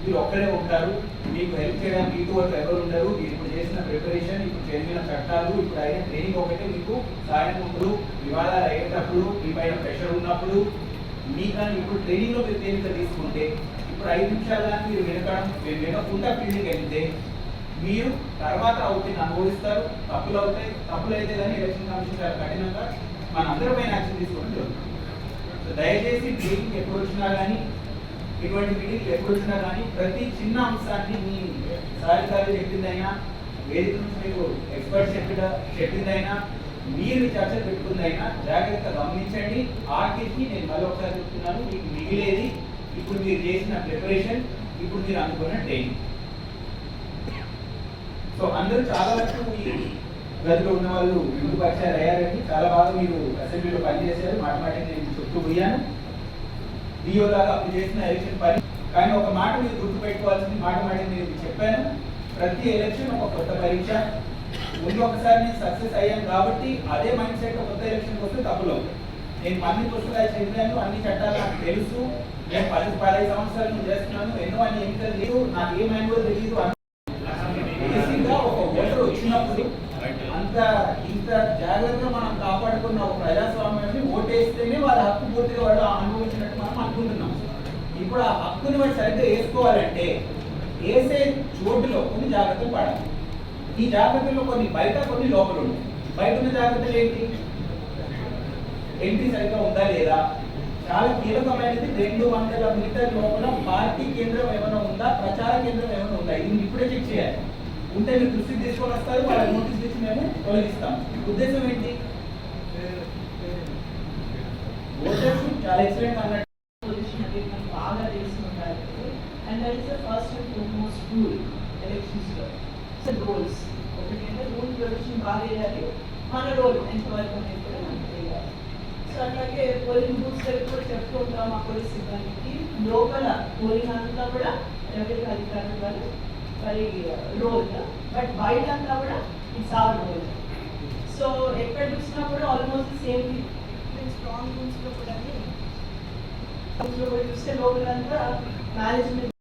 మీరు ఒక్కరే ఉంటారు. మీకు హెల్ప్ చేయడానికి ఇటువంటి ఎవరు ఉండరు మీరు ఇప్పుడు చేసిన ప్రిపరేషన్ ఇప్పుడు చేసిన చట్టాలు ఇప్పుడు అయిన ట్రైనింగ్ ఒకటే మీకు సాయం ఉంటుంది వివాదాలు అయ్యేటప్పుడు మీ పైన ప్రెషర్ ఉన్నప్పుడు మీకని ఇప్పుడు ట్రైనింగ్లో మీరు తేలిక తీసుకుంటే ఇప్పుడు ఐదు నిమిషాలు కానీ మీరు వినకడం మీరు ఫీల్డింగ్ వెళ్తే మీరు తర్వాత అవుతుంది అనుభవిస్తారు తప్పులు అవుతాయి తప్పులు అయితే కానీ ఎలక్షన్ కమిషన్ గారు కఠినంగా మన అందరిపైన యాక్షన్ తీసుకోవడం జరుగుతుంది. సో దయచేసి మీటింగ్ ఎప్పుడు వచ్చినా కానీ ఇటువంటి మీటింగ్ ఎప్పుడు వచ్చినా కానీ ప్రతి చిన్న అంశాన్ని మీ సారి సారి చెప్పిందైనా వేదిక నుంచి మీకు ఎక్స్పర్ట్ చెప్పిన చెప్పిందైనా మీరు చర్చ పెట్టుకుందైనా జాగ్రత్త గమనించండి. ఆర్టీకి నేను మళ్ళీ ఒకసారి చెప్తున్నాను మీకు మిగిలేది ఇప్పుడు మీరు చేసిన ప్రిపరేషన్ ఇప్పుడు మీరు అనుకున్న ట్రైనింగ్ సో అందరూ చాలా వరకు ఈ గదిలో ఉన్న వాళ్ళు ముందు పరిచయాలు అయ్యారండి చాలా బాగా మీరు అసెంబ్లీలో పనిచేశారు మాట మాట నేను చెప్తూ పోయాను. డిఓ లాగా అప్పుడు చేసిన ఎలక్షన్ పని. కానీ ఒక మాట మీరు గుర్తుపెట్టుకోవాల్సింది మాట మాట నేను చెప్పాను. ప్రతి ఎలక్షన్ ఒక కొత్త పరీక్ష. ముందు ఒకసారి నేను సక్సెస్ అయ్యాను కాబట్టి అదే మైండ్ సెట్ కొత్త ఎలక్షన్కి వస్తే తప్పులు నేను అన్ని పుస్తకాలు చదివాను అన్ని చట్టాలు నాకు తెలుసు. నేను పది పదహైదు సంవత్సరాలు చేస్తున్నాను ఎన్నో అన్ని ఎన్నికలు లేవు. నాకు ఏ మాన్యువల్ తెలియదు బేసిక్గా ఒక ఓటర్ వచ్చినప్పుడు అంత ఇంత జాగ్రత్తగా మనం కాపాడుకున్న ఒక ప్రజాస్వామ్యాన్ని ఓటేస్తేనే వాళ్ళ హక్కు పూర్తిగా వాళ్ళు అనుభవించినట్టు మనం అనుకుంటున్నాం. ఇప్పుడు ఆ హక్కుని వాళ్ళు సరిగ్గా వేసుకోవాలంటే వేసే చోటులో కొన్ని జాగ్రత్తలు పడాలి. ఈ జాగ్రత్తల్లో కొన్ని బయట కొన్ని లోపల ఉంటాయి బయట ఉన్న జాగ్రత్తలు ఏంటి? ఎంట్రీ సరిగ్గా ఉందా లేదా? చాలా కీలకమైనది రెండు వందల మీటర్ లోపల పార్టీ కేంద్రం ఏమైనా ఉందా? ప్రచార కేంద్రం ఏమైనా ఉందా? ఇది ఇప్పుడే చెక్ చేయాలి. ఉంటే మీరు దృష్టికి తీసుకొని వస్తారు వాళ్ళకి నోటీస్ ఇచ్చి మేము తొలగిస్తాం. ఉద్దేశం ఏంటి? ఓటర్స్ చాలా ఎక్సలెంట్ అన్నట్టు బాగా తెలిసి ఉండాలి and that is the first and foremost rule elections so ఒకటి అంటే రూల్ ప్రొడక్షన్ బాగా వేయాలి మన రోల్ ఎంతవరకు అనేది కూడా సో అట్లాగే పోలింగ్ బూత్స్ దగ్గర కూడా చెప్తూ ఉంటాం మా పోలీస్ సిబ్బందికి. లోపల పోలింగ్ అంతా కూడా ఎవరికి అధికారులు వాళ్ళు మరి రోల్ బట్ బయట అంతా కూడా ఇట్స్ ఆర్ రోల్ సో ఎక్కడ చూసినా కూడా ఆల్మోస్ట్ సేమ్ స్ట్రాంగ్ రూమ్స్లో కూడా రూమ్స్లో పోయి చూస్తే లోపలంతా మేనేజ్మెంట్